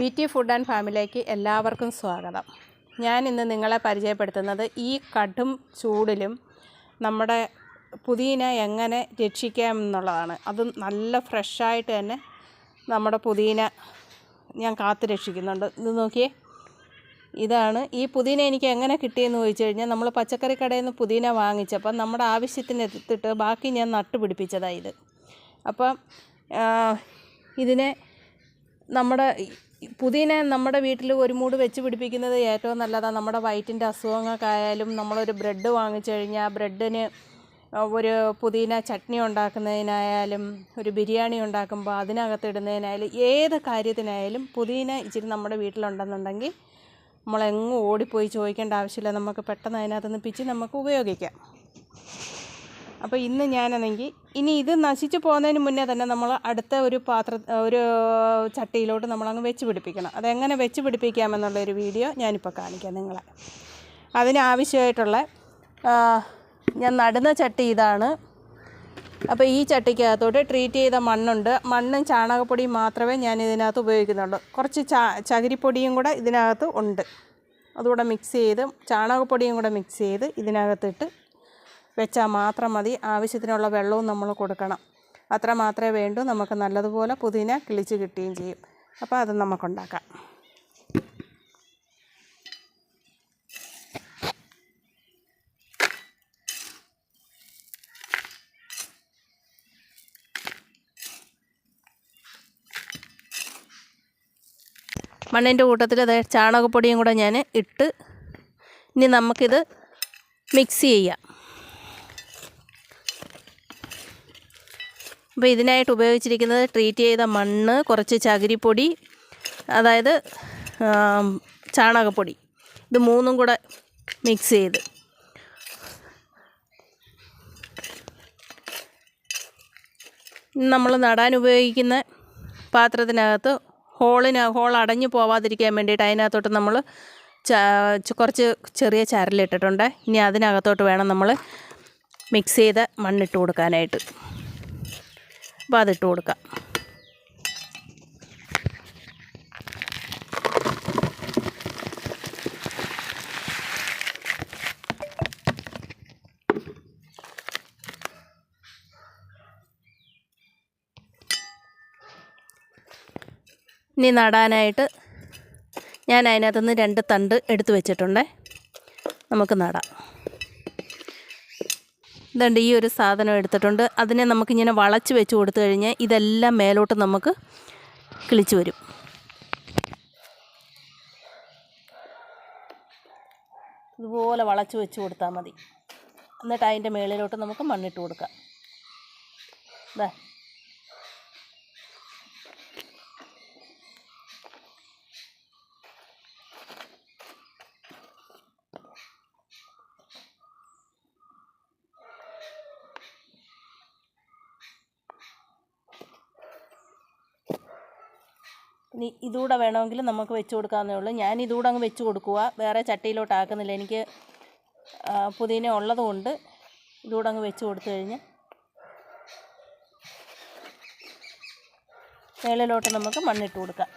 V T food and ഫാമിലേക്ക് എല്ലാവർക്കും സ്വാഗതം. ഞാൻ ഇന്ന് നിങ്ങളെ പരിചയപ്പെടുത്തുന്നത് ഈ കടും ചൂടിലും നമ്മുടെ പുതിന എങ്ങനെ രക്ഷിക്കാം എന്നുള്ളതാണ്. അത് നല്ല ഫ്രഷായിട്ട് തന്നെ നമ്മുടെ പുതിന ഞാൻ കാത്തു രക്ഷിക്കുന്നുണ്ട്. ഇത് നോക്കിയേ. ഇതാണ്. ഈ പുതിന എനിക്ക് എങ്ങനെ കിട്ടിയെന്ന് ചോദിച്ചു കഴിഞ്ഞാൽ നമ്മൾ പച്ചക്കറി കടയിൽ നിന്ന് പുതിന വാങ്ങിച്ചപ്പോൾ നമ്മുടെ ആവശ്യത്തിന് എടുത്തിട്ട് ബാക്കി ഞാൻ നട്ടുപിടിപ്പിച്ചതാണ് ഇത്. അപ്പം ഇതിനെ നമ്മുടെ പുതിന നമ്മുടെ വീട്ടിൽ ഒരു മൂട് വെച്ച് പിടിപ്പിക്കുന്നത് ഏറ്റവും നല്ലതാണ് നമ്മുടെ വയറ്റിന്റെ അസുഖങ്ങൾക്കായാലും നമ്മളൊരു ബ്രെഡ് വാങ്ങിച്ചു കഴിഞ്ഞാൽ ബ്രെഡിന് ഒരു പുതിന ചട്നി ഉണ്ടാക്കുന്നതിനായാലും ഒരു ബിരിയാണി ഉണ്ടാക്കുമ്പോൾ അതിനകത്ത് ഇടുന്നതിനായാലും ഏത് കാര്യത്തിനായാലും പുതിന ഇച്ചിരി നമ്മുടെ വീട്ടിലുണ്ടെന്നുണ്ടെങ്കിൽ നമ്മളെങ്ങും ഓടിപ്പോയി ചോദിക്കേണ്ട ആവശ്യമില്ല. നമുക്ക് പെട്ടെന്ന് അതിനകത്ത് നിന്ന് പിച്ച് നമുക്ക് ഉപയോഗിക്കാം. അപ്പോൾ ഇന്ന് ഞാനാണെങ്കിൽ ഇനി ഇത് നശിച്ച് പോകുന്നതിന് മുന്നേ തന്നെ നമ്മൾ അടുത്ത ഒരു പാത്ര ഒരു ചട്ടിയിലോട്ട് നമ്മളങ്ങ് വെച്ച് പിടിപ്പിക്കണം. അതെങ്ങനെ വെച്ച് പിടിപ്പിക്കാമെന്നുള്ളൊരു വീഡിയോ ഞാനിപ്പോൾ കാണിക്കാം നിങ്ങളെ. അതിനാവശ്യമായിട്ടുള്ള ഞാൻ നടുന്ന ചട്ടി ഇതാണ്. അപ്പോൾ ഈ ചട്ടിക്കകത്തോട്ട് ട്രീറ്റ് ചെയ്ത മണ്ണുണ്ട്. മണ്ണും ചാണകപ്പൊടിയും മാത്രമേ ഞാൻ ഇതിനകത്ത് ഉപയോഗിക്കുന്നുള്ളൂ. കുറച്ച് ചാ ചകിരിപ്പൊടിയും കൂടെ ഇതിനകത്ത് ഉണ്ട്. അതുകൂടെ മിക്സ് ചെയ്ത് ചാണകപ്പൊടിയും കൂടെ മിക്സ് ചെയ്ത് ഇതിനകത്തിട്ട് വെച്ചാൽ മാത്രം മതി. ആവശ്യത്തിനുള്ള വെള്ളവും നമ്മൾ കൊടുക്കണം. അത്ര മാത്രമേ വേണ്ടൂ. നമുക്ക് നല്ലതുപോലെ പുതിന കിളിച്ച് കിട്ടുകയും ചെയ്യും. അപ്പോൾ അത് നമുക്കുണ്ടാക്കാം. മണ്ണിന്റെ കൂട്ടത്തിൽ അത് ചാണകപ്പൊടിയും കൂടെ ഞാൻ ഇട്ട് ഇനി നമുക്കിത് മിക്സ് ചെയ്യാം. അപ്പോൾ ഇതിനായിട്ട് ഉപയോഗിച്ചിരിക്കുന്നത് ട്രീറ്റ് ചെയ്ത മണ്ണ് കുറച്ച് ചകിരിപ്പൊടി അതായത് ചാണകപ്പൊടി. ഇത് മൂന്നും കൂടെ മിക്സ് ചെയ്ത്. നമ്മൾ നടാൻ ഉപയോഗിക്കുന്ന പാത്രത്തിനകത്ത് ഹോളിന് ഹോൾ അടഞ്ഞു പോവാതിരിക്കാൻ വേണ്ടിയിട്ട് അതിനകത്തോട്ട് നമ്മൾ കുറച്ച് ചെറിയ ചരലിട്ടിട്ടുണ്ട് ഇനി അതിനകത്തോട്ട് വേണം നമ്മൾ മിക്സ് ചെയ്ത മണ്ണിട്ട് കൊടുക്കാനായിട്ട്. അപ്പോൾ അതിട്ട് കൊടുക്കാം. ഇനി നടാനായിട്ട് ഞാൻ അതിനകത്തുനിന്ന് രണ്ട് തണ്ട് എടുത്തു വെച്ചിട്ടുണ്ട്. നമുക്ക് നടാം. ഇതുണ്ട് ഈ ഒരു സാധനം എടുത്തിട്ടുണ്ട്. അതിനെ നമുക്കിങ്ങനെ വളച്ച് വെച്ച് കൊടുത്തു കഴിഞ്ഞാൽ ഇതെല്ലാം മേലോട്ട് നമുക്ക് കിളിച്ച് വരും. ഇതുപോലെ വളച്ച് വെച്ച് കൊടുത്താൽ മതി. എന്നിട്ട് അതിന്റെ മേളിലോട്ട് നമുക്ക് മണ്ണിട്ട് കൊടുക്കാം. ദാ. ഇതുകൂടെ വേണമെങ്കിൽ നമുക്ക് വെച്ച് കൊടുക്കാവുന്നേ ഉള്ളൂ. ഞാൻ ഇതുകൂടെ അങ്ങ് വെച്ച് കൊടുക്കുക വേറെ ചട്ടിയിലോട്ട് ആക്കുന്നില്ല. എനിക്ക് പുതിന ഉള്ളതുകൊണ്ട് ഇതുകൂടെ അങ്ങ് വെച്ച് കൊടുത്തു കഴിഞ്ഞ് മേളിലോട്ട് നമുക്ക് മണ്ണിട്ട് കൊടുക്കാം.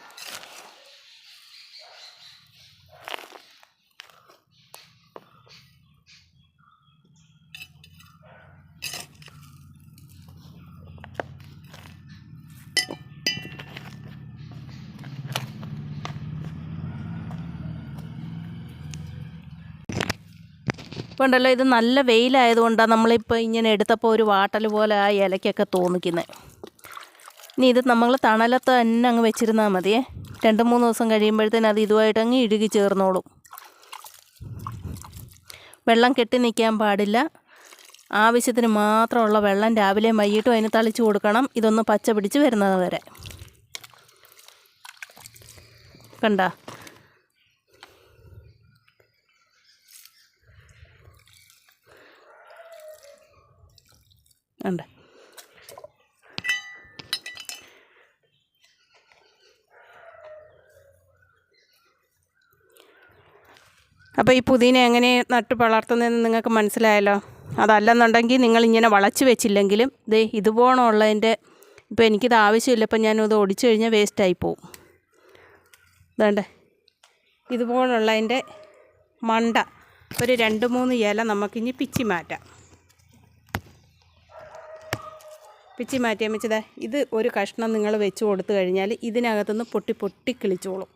ഇപ്പോൾ ഉണ്ടല്ലോ ഇത് നല്ല വെയിലായതുകൊണ്ടാണ് നമ്മളിപ്പോൾ ഇങ്ങനെ എടുത്തപ്പോൾ ഒരു വാട്ടൽ പോലെ ആ ഇലയ്ക്കൊക്കെ തോന്നിക്കുന്നത് ഇനി ഇത് നമ്മൾ തണലത്ത് തന്നെ അങ്ങ് വെച്ചിരുന്നാൽ മതിയേ. രണ്ട് മൂന്ന് ദിവസം കഴിയുമ്പോഴത്തേന് അത് ഇതുമായിട്ട് അങ്ങ് ഇഴുകി ചേർന്നോളും. വെള്ളം കെട്ടി നിൽക്കാൻ പാടില്ല. ആവശ്യത്തിന് മാത്രമുള്ള വെള്ളം രാവിലെ വൈകിട്ടും അതിന് തളിച്ചു കൊടുക്കണം. ഇതൊന്ന് പച്ച പിടിച്ച് വരുന്നത് വരെ. കണ്ട? ഉണ്ട്. അപ്പോൾ ഈ പുതിന എങ്ങനെ നട്ട് വളർത്തുന്നതെന്ന് നിങ്ങൾക്ക് മനസ്സിലായല്ലോ? അതല്ലെന്നുണ്ടെങ്കിൽ നിങ്ങൾ ഇങ്ങനെ വളച്ച് വെച്ചില്ലെങ്കിലും ഇത് ഇതുപോണുള്ളതിന്റെ ഇപ്പോൾ എനിക്കിത് ആവശ്യമില്ല ഇപ്പം ഞാനത് ഒടിച്ചു കഴിഞ്ഞാൽ വേസ്റ്റായി പോവും. ഇതേണ്ടേ. ഇതുപോലുള്ളതിന്റെ മണ്ട. ഒരു രണ്ട് മൂന്ന് ഇല നമുക്കിനി പിച്ചി മാറ്റാം. പിച്ചി മാറ്റിയാൽ വെച്ചത് ഇത് ഒരു കഷ്ണം നിങ്ങൾ വെച്ച് കൊടുത്തു കഴിഞ്ഞാൽ ഇതിനകത്തുനിന്ന് പൊട്ടി പൊട്ടി കിളിച്ചോളും.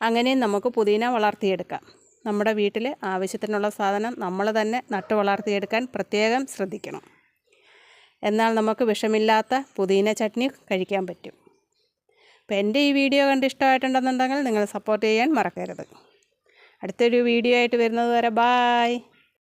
അങ്ങനെ നമുക്ക് പുതിന വളർത്തിയെടുക്കാം. നമ്മുടെ വീട്ടിൽ ആവശ്യത്തിനുള്ള സാധനം നമ്മൾ തന്നെ നട്ടു വളർത്തിയെടുക്കാൻ പ്രത്യേകം ശ്രദ്ധിക്കണം. എന്നാൽ നമുക്ക് വിഷമില്ലാത്ത പുതിന ചട്നി കഴിക്കാൻ പറ്റും. അപ്പോൾ എന്റെ ഈ വീഡിയോ കണ്ട് ഇഷ്ടമായിട്ടുണ്ടെന്നുണ്ടെങ്കിൽ നിങ്ങൾ സപ്പോർട്ട് ചെയ്യാൻ മറക്കരുത്. അടുത്തൊരു വീഡിയോ ആയിട്ട് വരുന്നത് വരെ ബായ്